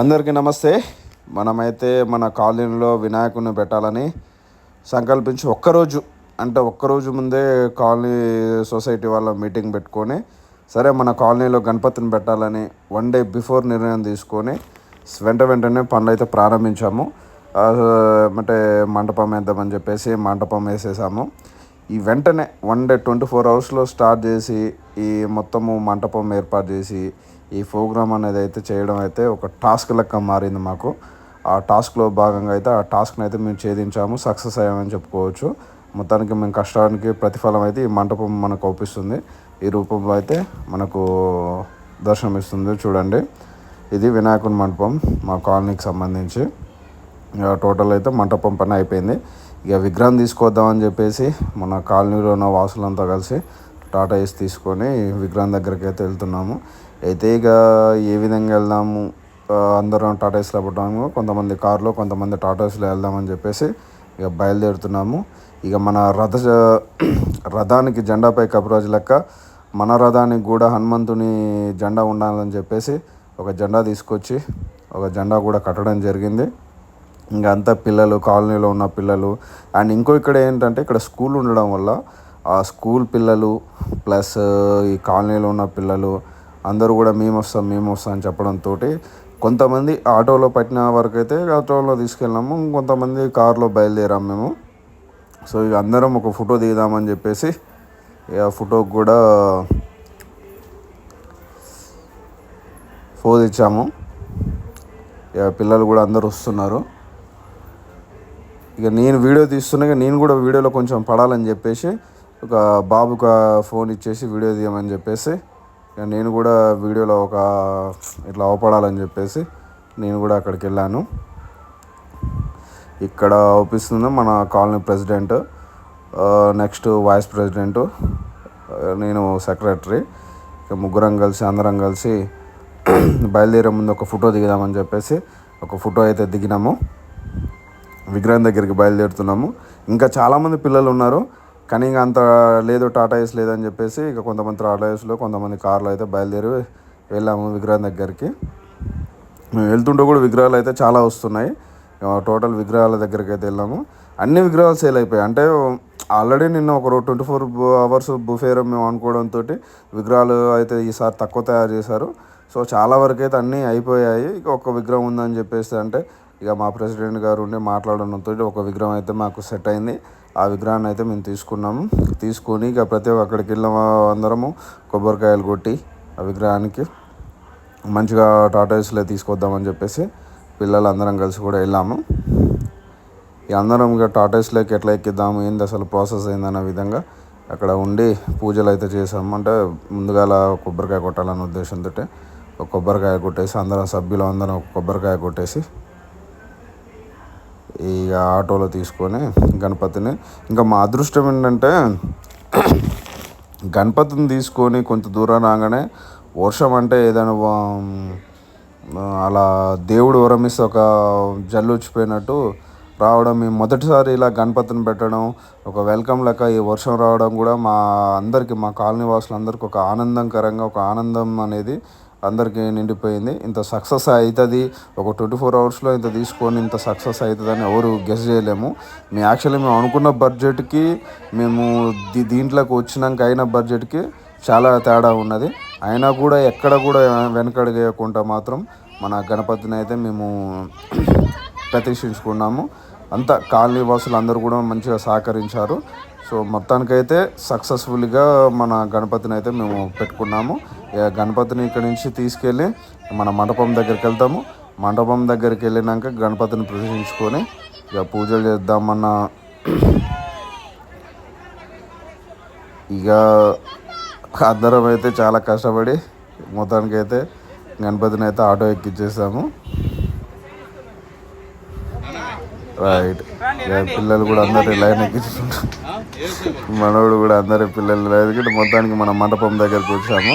అందరికీ నమస్తే. మనమైతే మన కాలనీలో వినాయకుడిని పెట్టాలని సంకల్పించి ఒక్కరోజు అంటే ఒక్కరోజు ముందే కాలనీ సొసైటీ వాళ్ళ మీటింగ్ పెట్టుకొని సరే మన కాలనీలో గణపతిని పెట్టాలని వన్ డే బిఫోర్ నిర్ణయం తీసుకొని వెంట వెంటనే పనులు అయితే ప్రారంభించాము అంటే మంటపం వేద్దామని చెప్పేసి మంటపం వేసేసాము. ఈ వెంటనే వన్ డే ట్వంటీ ఫోర్ అవర్స్లో స్టార్ట్ చేసి ఈ మొత్తము మంటపం ఏర్పాటు చేసి ఈ ప్రోగ్రామ్ అనేది అయితే చేయడం అయితే ఒక టాస్క్ లెక్క మారింది మాకు. ఆ టాస్క్లో భాగంగా అయితే ఆ టాస్క్ని అయితే మేము ఛేదించాము సక్సెస్ అయ్యామని చెప్పుకోవచ్చు. మొత్తానికి మేము కష్టానికి ప్రతిఫలం అయితే ఈ మంటపం మనకు అవుపిస్తుంది ఈ రూపంలో అయితే మనకు దర్శనం ఇస్తుంది చూడండి. ఇది వినాయకుని మంటపం మా కాలనీకి సంబంధించి. ఇక టోటల్ అయితే మంటపం పని అయిపోయింది. ఇక విగ్రహం తీసుకొద్దామని చెప్పేసి మన కాలనీలో ఉన్న వాసులంతా కలిసి టాటా వేసి తీసుకొని విగ్రహం దగ్గరికి అయితే వెళ్తున్నాము. అయితే ఇక ఏ విధంగా వెళ్దాము అందరం టాటాస్లో పడ్డాము కొంతమంది కారులో కొంతమంది టాటాస్లో వెళ్దామని చెప్పేసి ఇక బయలుదేరుతున్నాము. ఇక మన రథ రథానికి జెండాపై కపిరాజు లెక్క మన రథానికి కూడా హనుమంతుని జెండా ఉండాలని చెప్పేసి ఒక జెండా తీసుకొచ్చి ఒక జెండా కూడా కట్టడం జరిగింది. ఇంకా అంతా పిల్లలు కాలనీలో ఉన్న పిల్లలు అండ్ ఇంకో ఇక్కడ ఏంటంటే ఇక్కడ స్కూల్ ఉండడం వల్ల ఆ స్కూల్ పిల్లలు ప్లస్ ఈ కాలనీలో ఉన్న పిల్లలు అందరూ కూడా మేము వస్తాం మేము వస్తాం అని చెప్పడంతో కొంతమంది ఆటోలో పట్టిన వరకు అయితే ఆటోలో తీసుకెళ్ళాము కొంతమంది కారులో బయలుదేరాము మేము. సో ఇక అందరం ఒక ఫోటో దిగుదామని చెప్పేసి ఇక ఫోటోకి కూడా ఫోజ్ ఇచ్చాము. ఇక పిల్లలు కూడా అందరూ వస్తున్నారు. ఇక నేను వీడియో తీస్తున్నాక నేను కూడా వీడియోలో కొంచెం పడాలని చెప్పేసి ఒక బాబుకు ఫోన్ ఇచ్చేసి వీడియో తీయమని చెప్పేసి నేను కూడా వీడియోలో ఒక ఇట్లా అవపడాలని చెప్పేసి నేను కూడా అక్కడికి వెళ్ళాను. ఇక్కడ అవుపిస్తుంది మన colony president next vice president నేను సెక్రటరీ. ఇక ముగ్గురం కలిసి అందరం కలిసి బయలుదేరే ముందు ఒక ఫోటో దిగుదామని చెప్పేసి ఒక ఫోటో అయితే దిగినాము. విగ్రహం దగ్గరికి బయలుదేరుతున్నాము. ఇంకా చాలామంది పిల్లలు ఉన్నారు. కానీ ఇంకా అంత లేదు టాటా ఏస్ లేదని చెప్పేసి ఇక కొంతమంది టాటా ఏస్లో కొంతమంది కార్లో అయితే బయలుదేరి వెళ్ళాము విగ్రహం దగ్గరికి. మేము వెళ్తుంటే కూడా విగ్రహాలు అయితే చాలా వస్తున్నాయి. టోటల్ విగ్రహాల దగ్గరికి అయితే వెళ్ళాము. అన్ని విగ్రహాలు సేల్ అయిపోయాయి. అంటే ఆల్రెడీ నిన్న ఒక ట్వంటీ ఫోర్ అవర్స్ బుఫేరం మేము అనుకోవడంతో విగ్రహాలు అయితే ఈసారి తక్కువ తయారు చేశారు. సో చాలా వరకు అయితే అన్నీ అయిపోయాయి. ఇక ఒక విగ్రహం ఉందని చెప్పేసి అంటే ఇక మా ప్రెసిడెంట్ గారు ఉండి మాట్లాడడంతో ఒక విగ్రహం అయితే మాకు సెట్ అయింది. ఆ విగ్రహాన్ని అయితే మేము తీసుకున్నాము తీసుకొని ఇక ప్రతి ఒక్క అక్కడికి వెళ్ళిన అందరము కొబ్బరికాయలు కొట్టి ఆ విగ్రహానికి మంచిగా టాటాయిస్లో తీసుకొద్దామని చెప్పేసి పిల్లలు అందరం కలిసి కూడా వెళ్ళాము. ఇక అందరం ఇక టాటాయిస్లోకి ఎట్లా ఎక్కిద్దాము ఏంది అసలు ప్రాసెస్ ఏందన్న విధంగా అక్కడ ఉండి పూజలు అయితే చేసాము అంటే ముందుగా కొబ్బరికాయ కొట్టాలనే ఉద్దేశంతో ఒక కొబ్బరికాయ కొట్టేసి అందరం సభ్యులు అందరం ఒక కొబ్బరికాయ కొట్టేసి ఇక ఆటోలో తీసుకొని గణపతిని. ఇంకా మా అదృష్టం ఏంటంటే గణపతిని తీసుకొని కొంత దూరం రాగానే వర్షం అంటే ఏదైనా అలా దేవుడు వరమిస్తే ఒక జల్లు వచ్చిపోయినట్టు రావడం మేము మొదటిసారి ఇలా గణపతిని పెట్టడం ఒక వెల్కమ్ లెక్క ఈ వర్షం రావడం కూడా మా అందరికీ మా కాలనీ వాసులందరికీ ఒక ఆనందకరంగా ఒక ఆనందం అనేది అందరికీ నిండిపోయింది. ఇంత సక్సెస్ అవుతుంది. ఒక ట్వంటీ ఫోర్ అవర్స్లో ఇంత తీసుకొని ఇంత సక్సెస్ అవుతుందని ఎవరు గెస్ చేయలేము. మేము యాక్చువల్లీ మేము అనుకున్న బడ్జెట్కి మేము దీ దీంట్లోకి వచ్చినాక అయిన బడ్జెట్కి చాలా తేడా ఉన్నది. అయినా కూడా ఎక్కడ కూడా వెనకడగకుండా మాత్రం మన గణపతిని అయితే మేము ప్రతిష్ఠించుకున్నాము. అంతా కాలనీ వాసులు అందరూ కూడా మంచిగా సహకరించారు. సో మొత్తానికైతే సక్సెస్ఫుల్గా మన గణపతిని అయితే మేము పెట్టుకున్నాము. గణపతిని ఇక్కడి నుంచి తీసుకెళ్ళి మన మండపం దగ్గరికి వెళ్తాము. మండపం దగ్గరికి వెళ్ళినాక గణపతిని ప్రదర్శించుకొని ఇక పూజలు చేద్దామన్న ఇక అందరం అయితే చాలా కష్టపడి మొత్తానికి అయితే గణపతిని అయితే ఆటో ఎక్కించేసాము రైట్ ఇక పిల్లలు కూడా అందరు లైన్ ఎక్కించుకుంటారు మనోడు కూడా అందరి పిల్లలు లైన్ ఎక్కి మొత్తానికి మన మండపం దగ్గరికి వచ్చాము.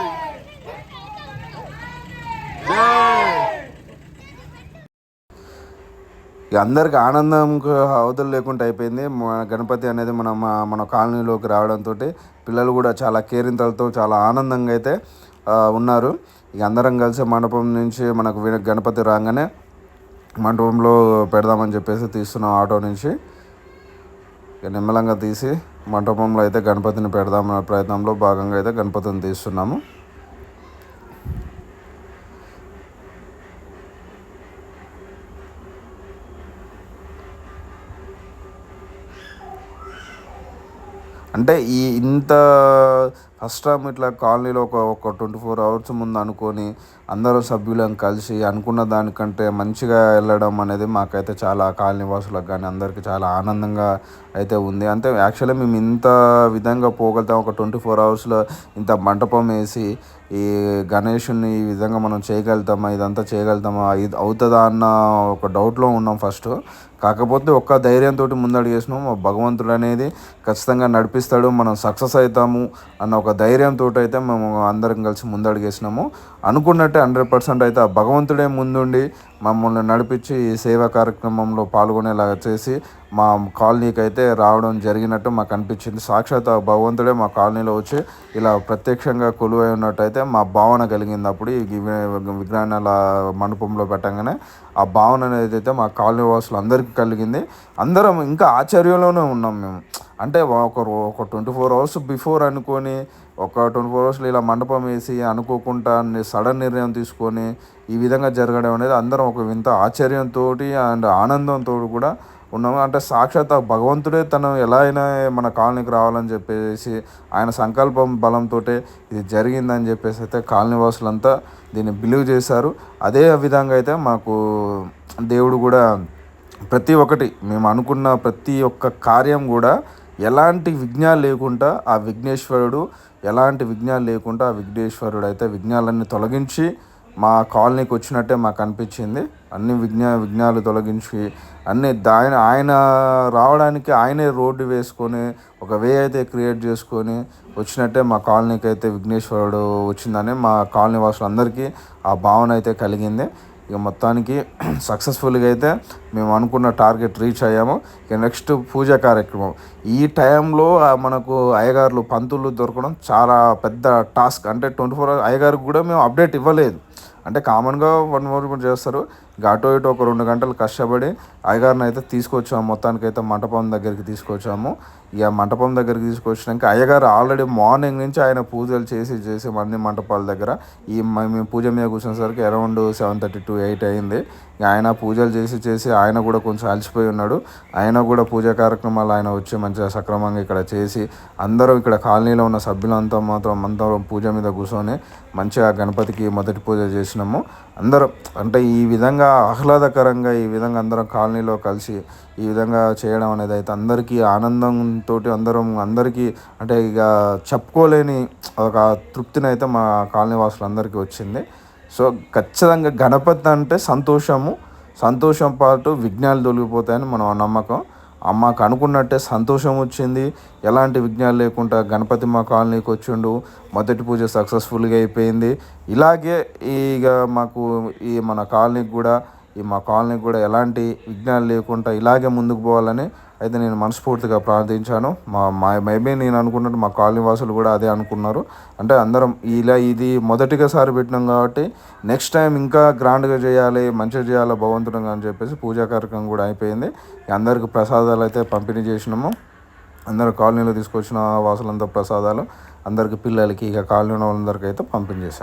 ఇక అందరికి ఆనందం అవధులు లేకుండా అయిపోయింది. మన గణపతి అనేది మన మన కాలనీలోకి రావడంతో పిల్లలు కూడా చాలా కేరింతలతో చాలా ఆనందంగా అయితే ఉన్నారు. ఇక అందరం కలిసి మండపం నుంచి మనకు గణపతి రాగానే మండపంలో పెడదామని చెప్పేసి తీస్తున్నాం ఆటో నుంచి. ఇక నిమ్మలంగా తీసి మండపంలో అయితే గణపతిని పెడదామన్న ప్రయత్నంలో భాగంగా అయితే గణపతిని తీస్తున్నాము. అంటే ఈ ఇంత ఫస్ట్ టైం ఇట్లా కాలనీలో ఒక ఒక ట్వంటీ ఫోర్ అవర్స్ ముందు అనుకొని అందరూ సభ్యులం కలిసి అనుకున్న దానికంటే మంచిగా వెళ్ళడం అనేది మాకైతే చాలా కాలనీ వాసులకు కానీ అందరికీ చాలా ఆనందంగా అయితే ఉంది. అంటే యాక్చువల్లీ మేము ఇంత విధంగా పోగలుగుతాం ఒక ట్వంటీ ఫోర్ అవర్స్లో ఇంత మంటపం వేసి ఈ గణేషుని ఈ విధంగా మనం చేయగలుగుతామా ఇదంతా చేయగలుగుతామా ఇది అవుతుందా అన్న ఒక డౌట్లో ఉన్నాం ఫస్ట్. కాకపోతే ఒక్క ధైర్యంతో ముందడుగు చేసినాం మా భగవంతుడు అనేది ఖచ్చితంగా నడిపిస్తాడు. మనం సక్సెస్ అవుతాము అన్న ఒక ధైర్యంతో అయితే మేము అందరం కలిసి ముందడుగు చేసినాము అనుకున్నట్టే హండ్రెడ్ పర్సెంట్ అయితే ఆ భగవంతుడే ముందుండి మమ్మల్ని నడిపించి ఈ సేవా కార్యక్రమంలో పాల్గొనేలాగా చేసి మా కాలనీకి అయితే రావడం జరిగినట్టు మాకు అనిపించింది. సాక్షాత్ ఆ భగవంతుడే మా కాలనీలో వచ్చి ఇలా ప్రత్యక్షంగా కొలువై ఉన్నట్టయితే మా భావన కలిగింది. అప్పుడు ఈ విజ్ఞానాల మండపంలో పెట్టగానే ఆ భావన అనేది అయితే మా కాలనీ వాసులు అందరికీ కలిగింది. అందరం ఇంకా ఆశ్చర్యంలోనే ఉన్నాం మేము. అంటే ఒక ఒక ట్వంటీ ఫోర్ అవర్స్ బిఫోర్ అనుకొని ఒక ట్వంటీ ఫోర్ అవర్స్లో ఇలా మండపం వేసి అనుకోకుండా సడన్ నిర్ణయం తీసుకొని ఈ విధంగా జరగడం అనేది అందరం ఒక వింత ఆశ్చర్యంతో అండ్ ఆనందంతో కూడా ఉన్నాము? అంటే సాక్షాత్ భగవంతుడే తను ఎలా అయినా మన కాలనీకి రావాలని చెప్పేసి ఆయన సంకల్పం బలంతో ఇది జరిగిందని చెప్పేసి అయితే కాలనీవాసులంతా దీన్ని బిలీవ్ చేశారు. అదే విధంగా అయితే మాకు దేవుడు కూడా ప్రతి ఒక్కటి మేము అనుకున్న ప్రతి ఒక్క కార్యం కూడా ఎలాంటి విఘ్నాలు లేకుండా ఆ విఘ్నేశ్వరుడు ఎలాంటి విఘ్నాలు లేకుండా ఆ విఘ్నేశ్వరుడు అయితే విఘ్నాలన్నీ తొలగించి మా కాలనీకి వచ్చినట్టే మాకు అనిపించింది. అన్ని విఘ్న విఘ్నాలు తొలగించి అన్ని ఆయన ఆయన రావడానికి ఆయనే రోడ్డు వేసుకొని ఒక వే అయితే క్రియేట్ చేసుకొని వచ్చినట్టే మా కాలనీకి అయితే విఘ్నేశ్వరుడు వచ్చిందని మా కాలనీ వాసులందరికీ ఆ భావన అయితే కలిగింది. ఇక మొత్తానికి సక్సెస్ఫుల్గా అయితే మేము అనుకున్న టార్గెట్ రీచ్ అయ్యాము. ఇక నెక్స్ట్ పూజ కార్యక్రమం. ఈ టైంలో మనకు అయ్యగారులు పంతులు దొరకడం చాలా పెద్ద టాస్క్ అంటే ట్వంటీ ఫోర్ అవర్స్ అయ్యగారికి కూడా మేము అప్డేట్ ఇవ్వలేదు. అంటే కామన్గా వన్ అవర్ కూడా చేస్తారు. ఇక అటు ఇటు ఒక రెండు గంటలు కష్టపడి అయ్యగారిని అయితే తీసుకొచ్చాము. మొత్తానికి అయితే మంటపం దగ్గరికి తీసుకొచ్చాము. ఇక మంటపం దగ్గరికి తీసుకొచ్చినాక అయ్యగారు ఆల్రెడీ మార్నింగ్ నుంచి ఆయన పూజలు చేసి చేసి అన్ని మంటపాల దగ్గర ఈ మ- మేము పూజ మీద కూర్చునేసరికి around seven thirty to eight అయింది. ఇక ఆయన పూజలు చేసి చేసి ఆయన కూడా కొంచెం అలసిపోయి ఉన్నాడు. ఆయన కూడా పూజా కార్యక్రమాలు ఆయన వచ్చి మంచిగా సక్రమంగా ఇక్కడ చేసి అందరూ ఇక్కడ కాలనీలో ఉన్న సభ్యులంతా మాత్రం అందరం పూజ మీద కూర్చొని మంచిగా గణపతికి మొదటి పూజ చేసినాము. అందరం అంటే ఈ విధంగా ఆహ్లాదకరంగా ఈ విధంగా అందరం కాలనీలో కలిసి ఈ విధంగా చేయడం అనేది అయితే అందరికీ ఆనందంతో అందరం అందరికీ అంటే ఇక చెప్పుకోలేని ఒక తృప్తిని అయితే మా కాలనీ వాసులందరికీ వచ్చింది. సో ఖచ్చితంగా గణపతి అంటే సంతోషము. సంతోషం పాటు విఘ్నాలు తొలగిపోతాయని మనం నమ్మకం. అమ్మకు మాకు అనుకున్నట్టే సంతోషం వచ్చింది. ఎలాంటి విఘ్నాలు లేకుండా గణపతి మా కాలనీకి వచ్చిండు. మొదటి పూజ సక్సెస్ఫుల్గా అయిపోయింది. ఇలాగే ఇక మాకు ఈ మన కాలనీకి కూడా ఈ మా కాలనీకి కూడా ఎలాంటి విఘ్నాలు లేకుండా ఇలాగే ముందుకు పోవాలని అయితే నేను మనస్ఫూర్తిగా ప్రార్థించాను. మా మా మేబీ నేను అనుకున్నట్టు మా కాలనీ వాసులు కూడా అదే అనుకున్నారు. అంటే అందరం ఇలా ఇది మొదటిగాసారి పెట్టినాం కాబట్టి నెక్స్ట్ టైం ఇంకా గ్రాండ్గా చేయాలి మంచిగా చేయాలి భగవంతుడు అని చెప్పేసి పూజా కార్యక్రమం కూడా అయిపోయింది. అందరికి ప్రసాదాలు అయితే పంపిణీ చేసినాము. అందరు కాలనీలో తీసుకొచ్చిన వాసులంతా ప్రసాదాలు అందరికి పిల్లలకి ఇక కాలనీ వాళ్ళందరికీ అయితే పంపిణీ చేశాను